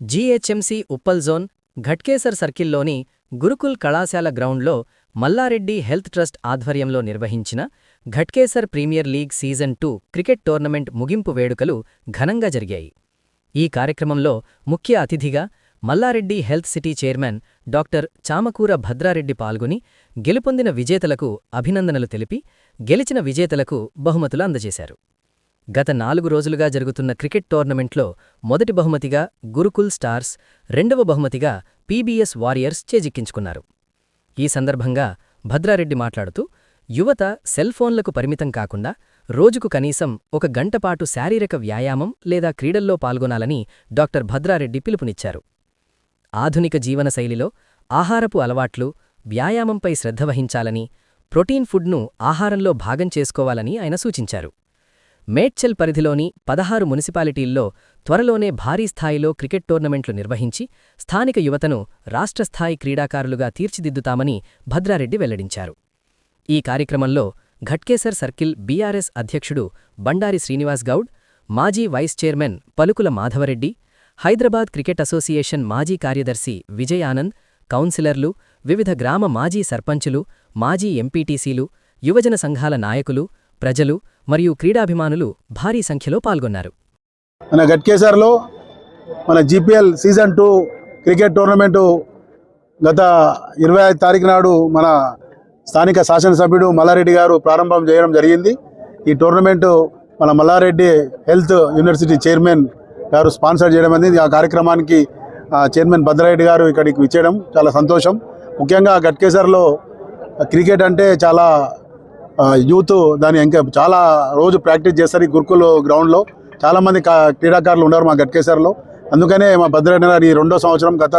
GHMC Uppal zone Ghatkesar సర్కిల్లోని గురుకుల్ కళాశాల గ్రౌండ్లో మల్లారెడ్డి హెల్త్ ట్రస్ట్ ఆధ్వర్యంలో నిర్వహించిన Ghatkesar premier league season two cricket tournament ముగింపు వేడుకలు ఘనంగా జరిగాయి. ఈ కార్యక్రమంలో ముఖ్య అతిథిగా Mallareddy health city chairman doctor Chamakura Bhadrareddy పాల్గొని గెలుపొందిన విజేతలకు అభినందనలు తెలిపి గెలిచిన విజేతలకు బహుమతులు అందజేశారు. గత నాలుగు రోజులుగా జరుగుతున్న క్రికెట్ టోర్నమెంట్లో మొదటి బహుమతిగా గురుకుల్ స్టార్స్ రెండవ బహుమతిగా పీబీఎస్ వారియర్స్ చేజిక్కించుకున్నారు. ఈ సందర్భంగా భద్రారెడ్డి మాట్లాడుతూ యువత సెల్ ఫోన్లకు పరిమితం కాకుండా రోజుకు కనీసం ఒక గంటపాటు శారీరక వ్యాయామం లేదా క్రీడల్లో పాల్గొనాలని డాక్టర్ భద్రారెడ్డి పిలుపునిచ్చారు. ఆధునిక జీవనశైలిలో ఆహారపు అలవాట్లు వ్యాయామంపై శ్రద్ధ వహించాలని ప్రోటీన్ ఫుడ్ను ఆహారంలో భాగం చేసుకోవాలని ఆయన సూచించారు. మేడ్చల్ పరిధిలోని పదహారు మున్సిపాలిటీల్లో త్వరలోనే భారీ స్థాయిలో క్రికెట్ టోర్నమెంట్లు నిర్వహించి స్థానిక యువతను రాష్ట్రస్థాయి క్రీడాకారులుగా తీర్చిదిద్దుతామని భద్రారెడ్డి వెల్లడించారు. ఈ కార్యక్రమంలో ఘట్కేసర్ సర్కిల్ బీఆర్ఎస్ అధ్యక్షుడు బండారి శ్రీనివాస్ గౌడ్ మాజీ వైస్ చైర్మన్ పలుకుల మాధవరెడ్డి హైదరాబాద్ క్రికెట్ అసోసియేషన్ మాజీ కార్యదర్శి విజయ్ ఆనంద్ కౌన్సిలర్లు వివిధ గ్రామ మాజీ సర్పంచులు మాజీ ఎంపీటీసీలు యువజన సంఘాల నాయకులు ప్రజలు మరియు క్రీడాభిమానులు భారీ సంఖ్యలో పాల్గొన్నారు. మన గట్కేసర్లో మన GPL season two cricket tournament గత ఇరవై ఐదు తారీఖు నాడు మన స్థానిక శాసనసభ్యుడు మల్లారెడ్డి గారు ప్రారంభం చేయడం జరిగింది. ఈ టోర్నమెంటు మన మల్లారెడ్డి హెల్త్ యూనివర్సిటీ చైర్మన్ గారు స్పాన్సర్ చేయడం అనేది ఆ కార్యక్రమానికి చైర్మన్ భద్రారెడ్డి గారు ఇక్కడికి విచ్చేయడం చాలా సంతోషం. ముఖ్యంగా గట్కేసర్లో క్రికెట్ అంటే చాలా యూత్ దాని ఇంకా చాలా రోజు ప్రాక్టీస్ చేస్తారు ఈ గురుకుల గ్రౌండ్లో. చాలామంది కా- క్రీడాకారులు ఉన్నారు మా గట్కేసర్లో. అందుకనే మా భద్రాడి గారు ఈ రెండో సంవత్సరం గత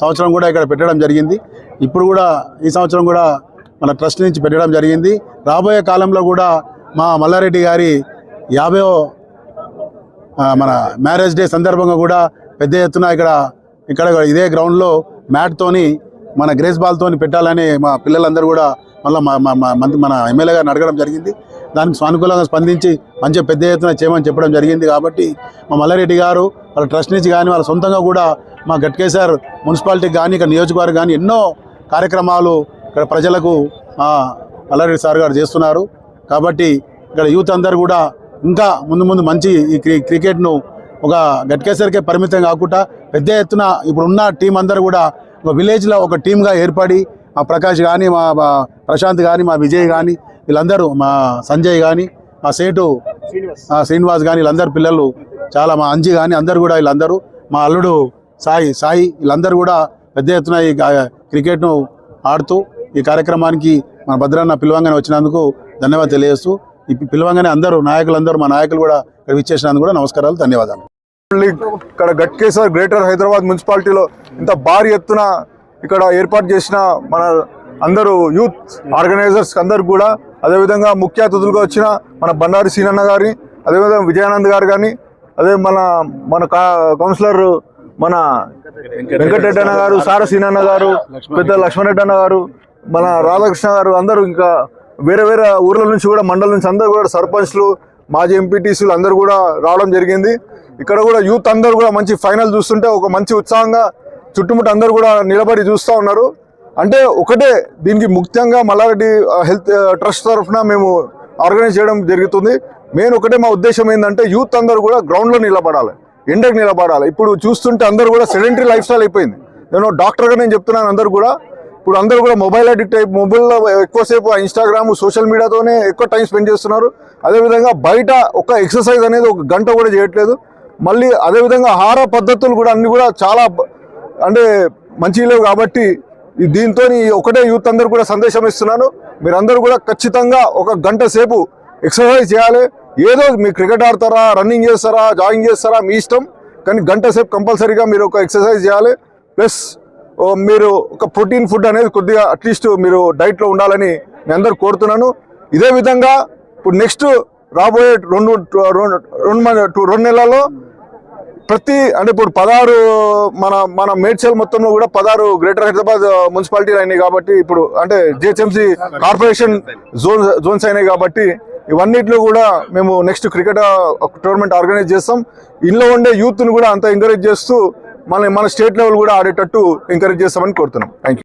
సంవత్సరం కూడా ఇక్కడ పెట్టడం జరిగింది. ఇప్పుడు కూడా ఈ సంవత్సరం కూడా మన ట్రస్ట్ నుంచి పెట్టడం జరిగింది. రాబోయే కాలంలో కూడా మా మల్లారెడ్డి గారి యాభై మన మ్యారేజ్ డే సందర్భంగా కూడా పెద్ద ఎత్తున ఇక్కడ ఇక్కడ ఇదే గ్రౌండ్లో మ్యాట్తోని మన గ్రేస్ బాల్తోని పెట్టాలని మా పిల్లలందరూ కూడా మళ్ళీ మన ఎమ్మెల్యే గారిని అడగడం జరిగింది. దానికి సానుకూలంగా స్పందించి మంచిగా పెద్ద ఎత్తున చేయమని చెప్పడం జరిగింది కాబట్టి మా మల్లారెడ్డి గారు వాళ్ళ ట్రస్ట్ నుంచి కానీ వాళ్ళ సొంతంగా కూడా మా గట్కేసర్ మున్సిపాలిటీకి కానీ ఇక్కడ నియోజకవర్గం కానీ ఎన్నో కార్యక్రమాలు ఇక్కడ ప్రజలకు మా మల్లారెడ్డి సార్ గారు చేస్తున్నారు. కాబట్టి ఇక్కడ యూత్ అందరూ కూడా ఇంకా ముందు ముందు మంచి ఈ క్రి క్రికెట్ను ఒక గట్కేసరికే పరిమితం కాకుండా పెద్ద ఎత్తున ఇప్పుడున్న టీం అందరూ కూడా ఒక విలేజ్లో ఒక టీమ్గా ఏర్పడి మా ప్రకాష్ కానీ మా ప్రశాంత్ కానీ మా విజయ్ కానీ వీళ్ళందరూ మా సంజయ్ కానీ మా సేటు ఆ, శ్రీనివాస్ కానీ వీళ్ళందరూ పిల్లలు చాలా మా అంజి కానీ అందరూ కూడా వీళ్ళందరూ మా అల్లుడు సాయి సాయి వీళ్ళందరూ కూడా పెద్ద ఎత్తున ఈ క్రికెట్ను ఆడుతూ ఈ కార్యక్రమానికి మన భద్రన్న పిలవంగానే వచ్చినందుకు ధన్యవాదాలు తెలియజేస్తూ ఈ పిలవంగానే అందరూ నాయకులందరూ మా నాయకులు కూడా ఇక్కడ విచ్చేసినందుకు కూడా నమస్కారాలు ధన్యవాదాలు. లీగ్ ఇక్కడ గట్కేశ్వర్ గ్రేటర్ హైదరాబాద్ మున్సిపాలిటీలో ఇంత భారీ ఎత్తున ఇక్కడ ఏర్పాటు చేసిన మన అందరూ యూత్ ఆర్గనైజర్స్ అందరు కూడా అదేవిధంగా ముఖ్య అతిథులుగా వచ్చిన మన బండారి సీనన్న గారి అదేవిధంగా విజయానంద్ గారు కానీ అదే మన మన కా- కౌన్సిలర్ మన వెంకటరెడ్డి అన్న గారు సార సీనన్న గారు పెద్ద లక్ష్మణరెడ్డి అన్న గారు మన రాధాకృష్ణ గారు అందరూ ఇంకా వేరే వేరే ఊర్ల నుంచి కూడా మండలం నుంచి అందరూ కూడా సర్పంచ్లు మాజీ ఎంపీటీసీలు అందరూ కూడా రావడం జరిగింది. ఇక్కడ కూడా యూత్ అందరూ కూడా మంచి ఫైనల్ చూస్తుంటే ఒక మంచి ఉత్సాహంగా చుట్టుముట్టు అందరూ కూడా నిలబడి చూస్తూ ఉన్నారు. అంటే ఒకటే దీనికి ముఖ్యంగా మల్లారెడ్డి హెల్త్ ట్రస్ట్ తరఫున మేము ఆర్గనైజ్ చేయడం జరుగుతుంది. మెయిన్ ఒకటే మా ఉద్దేశం ఏంటంటే యూత్ అందరూ కూడా గ్రౌండ్లో నిలబడాలి ఎండకు నిలబడాలి. ఇప్పుడు చూస్తుంటే అందరూ కూడా సెడెంటరీ లైఫ్ స్టైల్ అయిపోయింది. నేను డాక్టర్గా నేను చెప్తున్నాను అందరూ కూడా ఇప్పుడు అందరూ కూడా మొబైల్ అడిక్ట్ అయి మొబైల్లో ఎక్కువసేపు ఇన్స్టాగ్రామ్ సోషల్ మీడియాతోనే ఎక్కువ టైం స్పెండ్ చేస్తున్నారు. అదేవిధంగా బయట ఒక ఎక్సర్సైజ్ అనేది ఒక గంట కూడా చేయట్లేదు. మళ్ళీ అదేవిధంగా ఆహార పద్ధతులు కూడా అన్నీ కూడా చాలా అంటే మంచి లేవు కాబట్టి దీంతో ఒకటే యూత్ అందరూ కూడా సందేశం ఇస్తున్నాను. మీరందరూ కూడా ఖచ్చితంగా ఒక గంట సేపు ఎక్సర్సైజ్ చేయాలి. ఏదో మీరు క్రికెట్ ఆడతారా రన్నింగ్ చేస్తారా జాగింగ్ చేస్తారా మీ ఇష్టం. కానీ గంట సేపు కంపల్సరీగా మీరు ఒక ఎక్సర్సైజ్ చేయాలి. ప్లస్ మీరు ఒక ప్రోటీన్ ఫుడ్ అనేది కొద్దిగా అట్లీస్ట్ మీరు డైట్లో ఉండాలని నేను అందరు కోరుతున్నాను. ఇదే విధంగా ఇప్పుడు నెక్స్ట్ రాబోయే రెండు రెండు రెండు నెలల్లో ప్రతి అంటే ఇప్పుడు పదహారు మన మన మేడ్చల్ మొత్తంలో కూడా పదహారు గ్రేటర్ హైదరాబాద్ మున్సిపాలిటీలు అయినాయి కాబట్టి ఇప్పుడు అంటే జిహెచ్ఎంసీ కార్పొరేషన్ జోన్ జోన్స్ అయినాయి కాబట్టి ఇవన్నిట్లో కూడా మేము నెక్స్ట్ క్రికెట్ టోర్నమెంట్ ఆర్గనైజ్ చేస్తాం. ఇంట్లో ఉండే యూత్ని కూడా అంత ఎంకరేజ్ చేస్తూ మన మన స్టేట్ లెవెల్ కూడా ఆడేటట్టు ఎంకరేజ్ చేస్తామని కోరుతున్నాం. Thank you